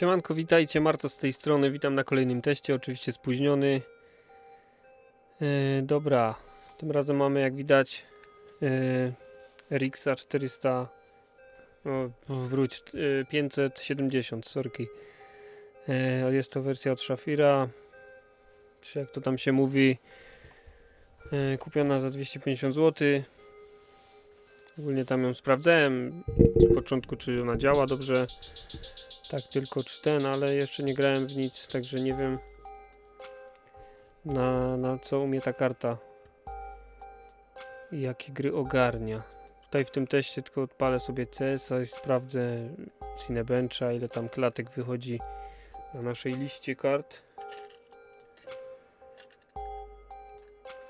Siemanko, witajcie, Marto z tej strony, witam na kolejnym teście, oczywiście spóźniony. E, dobra, tym razem mamy jak widać e, RX-a 400, o, wróć, e, 570, sorki. E, jest to wersja od Shafira, czy jak to tam się mówi, e, kupiona za 250 zł. Ogólnie tam ją sprawdzałem z początku, czy ona działa dobrze. Tak, tylko czy ten, ale jeszcze nie grałem w nic, także nie wiem na, na co umie ta karta jakie gry ogarnia. Tutaj w tym teście tylko odpalę sobie CS-a i sprawdzę Cinebencha, ile tam klatek wychodzi na naszej liście kart.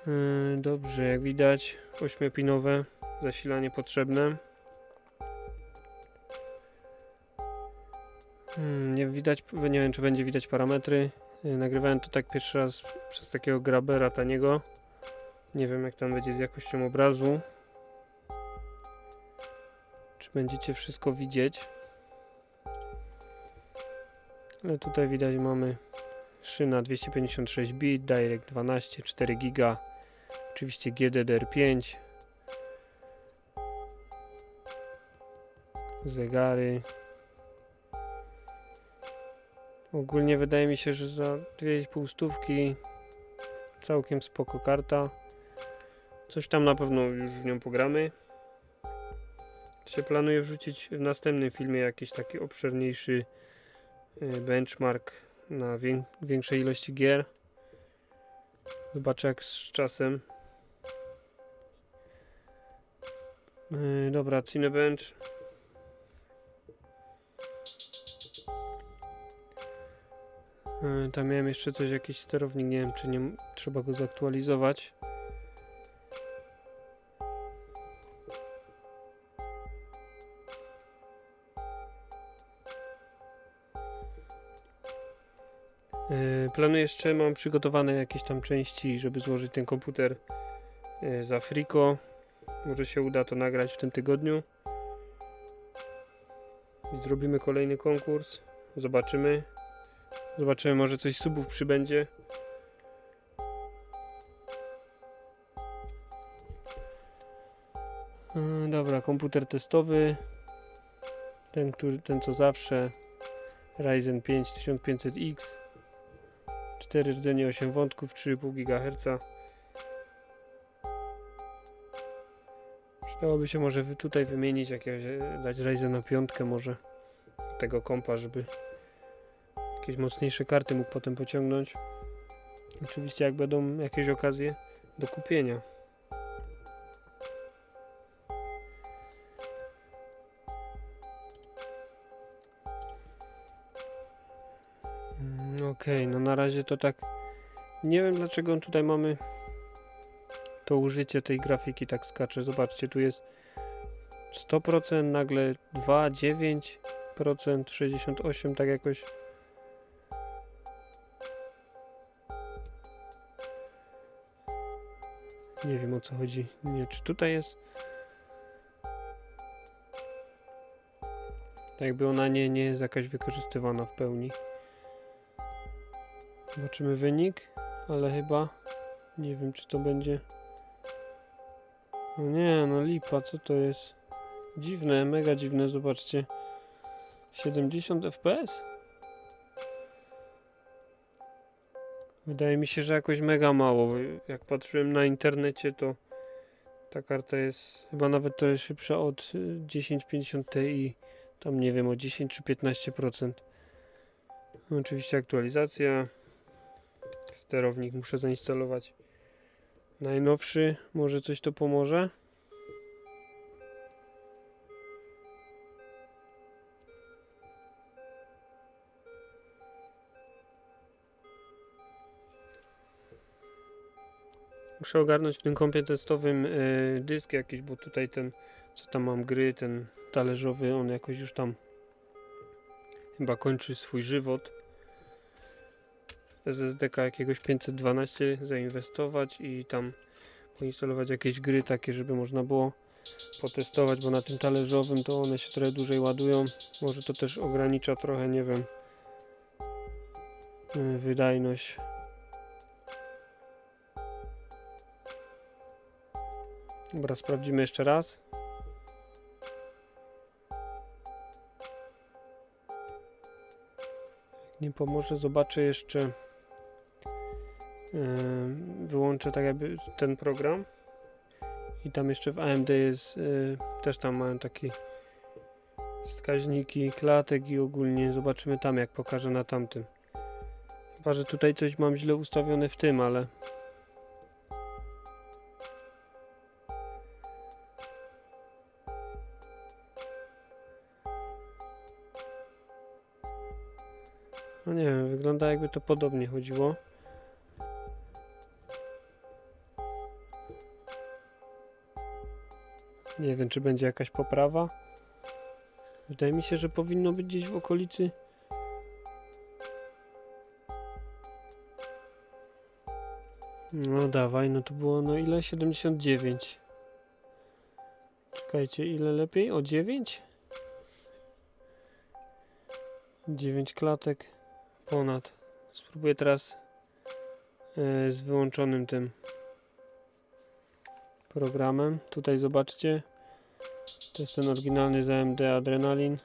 Yy, dobrze, jak widać 8-pinowe zasilanie potrzebne. Hmm, nie widać, nie wiem czy będzie widać parametry. Yy, Nagrywałem to tak pierwszy raz przez takiego grabera taniego. Nie wiem jak tam będzie z jakością obrazu. Czy będziecie wszystko widzieć. Ale tutaj widać mamy szyna 256 bit, Direct 12, 4 giga. Oczywiście GDDR5. Zegary. Ogólnie wydaje mi się, że za 2,5 stówki całkiem spoko karta. Coś tam na pewno już w nią pogramy. Się planuję wrzucić w następnym filmie jakiś taki obszerniejszy y, benchmark na wię większej ilości gier. Zobaczę jak z czasem. Yy, dobra, Cinebench. Tam miałem jeszcze coś, jakiś sterownik, nie wiem czy nie trzeba go zaktualizować. Yy, Planuję jeszcze, mam przygotowane jakieś tam części, żeby złożyć ten komputer yy, za Frico. Może się uda to nagrać w tym tygodniu. Zrobimy kolejny konkurs. Zobaczymy. Zobaczymy, może coś subów przybędzie. Yy, Dobra, komputer testowy. Ten, który, ten co zawsze. Ryzen 5 1500X. 4 rdzenie 8 wątków, 3,5 GHz. Przydałoby się może tutaj wymienić jakiegoś, e, dać Ryzena 5 może tego kompa, żeby jakieś mocniejsze karty mógł potem pociągnąć. Oczywiście jak będą jakieś okazje do kupienia. Mm, Okej, no na razie to tak. Nie wiem dlaczego tutaj mamy to użycie tej grafiki tak skacze. Zobaczcie, tu jest 100%, nagle 2, 9%, 68, tak jakoś. Nie wiem o co chodzi. Nie, czy tutaj jest. Tak jakby ona nie, nie jest jakaś wykorzystywana w pełni. Zobaczymy wynik, ale chyba nie wiem czy to będzie. No nie, no lipa, co to jest? Dziwne, mega dziwne, zobaczcie. 70 fps? Wydaje mi się, że jakoś mega mało. Jak patrzyłem na internecie, to ta karta jest chyba nawet to szybsza od y, 1050 Ti. Tam nie wiem, o 10 czy 15%. No, Oczywiście aktualizacja. Sterownik muszę zainstalować. Najnowszy, może coś to pomoże? Muszę ogarnąć w tym kompie testowym y, dysk jakiś, bo tutaj ten, co tam mam gry, ten talerzowy, on jakoś już tam chyba kończy swój żywot. SSD jakiegoś 512 zainwestować i tam poinstalować jakieś gry takie, żeby można było potestować, bo na tym talerzowym to one się trochę dłużej ładują. Może to też ogranicza trochę, nie wiem, y, wydajność. Dobra, sprawdzimy jeszcze raz. Nie pomoże, zobaczę jeszcze. Wyłączę tak jakby ten program. I tam jeszcze w AMD jest, yy, też tam mają takie wskaźniki klatek i ogólnie zobaczymy tam jak pokażę na tamtym. Chyba, że tutaj coś mam źle ustawione w tym, ale No nie wiem, wygląda jakby to podobnie chodziło. Nie wiem, czy będzie jakaś poprawa. Wydaje mi się, że powinno być gdzieś w okolicy. No dawaj, no to było no ile? 79. Czekajcie, ile lepiej? O 9? 9 klatek ponad. Spróbuję teraz e, z wyłączonym tym programem. Tutaj zobaczcie. To jest ten oryginalny z AMD Adrenalin.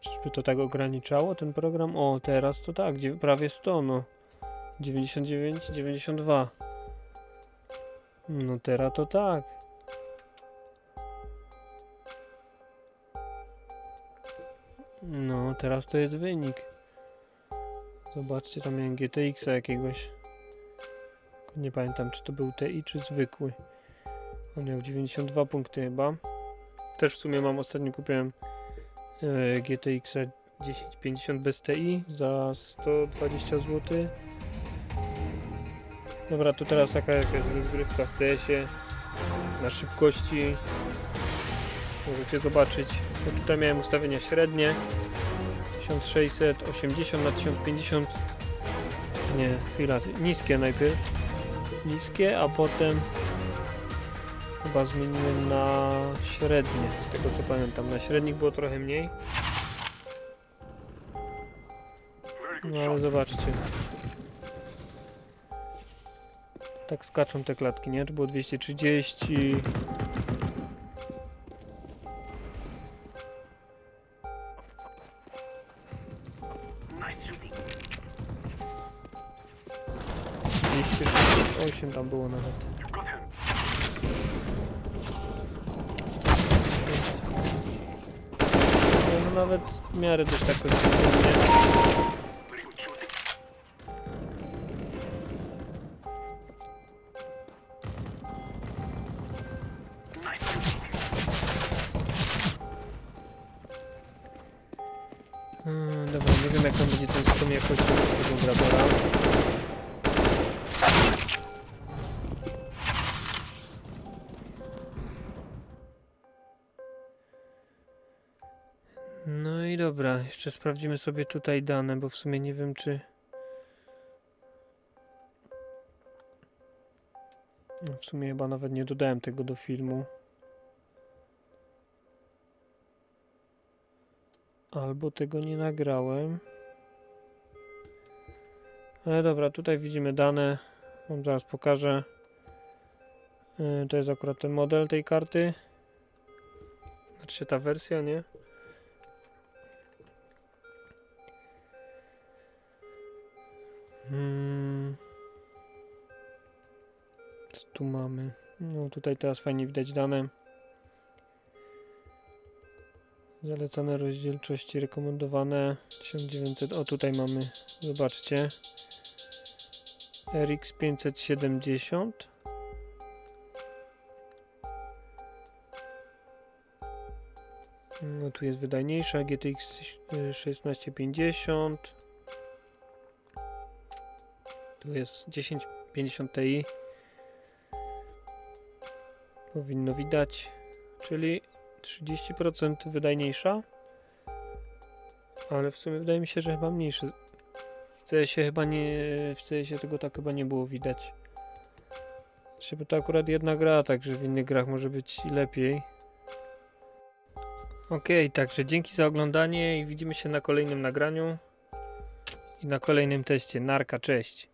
Czyżby to tak ograniczało ten program? O, teraz to tak, prawie 100 no. 99, 92. No teraz to tak. No, teraz to jest wynik. Zobaczcie, tam miałem GTX-a jakiegoś. Nie pamiętam, czy to był TI, czy zwykły. On miał 92 punkty chyba. Też w sumie mam, ostatnio kupiłem e, GTX-a 1050 bez TI za 120 zł. Dobra, to teraz taka jakaś rozgrywka w CS-ie na szybkości. Możecie zobaczyć. Bo tutaj miałem ustawienia średnie. 1680 na 1050. Nie, chwila. Niskie najpierw. Niskie, a potem chyba zmieniłem na średnie. Z tego co pamiętam. Na średnich było trochę mniej. No ale zobaczcie. Tak skaczą te klatki, nie? To było 230. Dwieście osiem tam było nawet. No, no nawet w miarę dość tak kończyło, Hmm, dobra, nie wiem jak tam będzie ten stom jakości tego grabera. No i dobra, jeszcze sprawdzimy sobie tutaj dane, bo w sumie nie wiem czy... No w sumie chyba nawet nie dodałem tego do filmu. Albo tego nie nagrałem. Ale dobra, tutaj widzimy dane. Wam zaraz pokażę. Yy, To jest akurat ten model tej karty. Znaczy ta wersja, nie? Tu mamy? No tutaj teraz fajnie widać dane. Zalecane rozdzielczości rekomendowane 1900. O tutaj mamy, zobaczcie. RX 570. No tu jest wydajniejsza GTX 1650. Tu jest 1050 Ti. Powinno widać, czyli 30% wydajniejsza. Ale w sumie wydaje mi się, że chyba mniejsze. W CS-ie chyba nie. W CS-ie tego tak chyba nie było widać. Bo to akurat jedna gra, także w innych grach może być lepiej. Okej, także dzięki za oglądanie i widzimy się na kolejnym nagraniu i na kolejnym teście. Narka, cześć.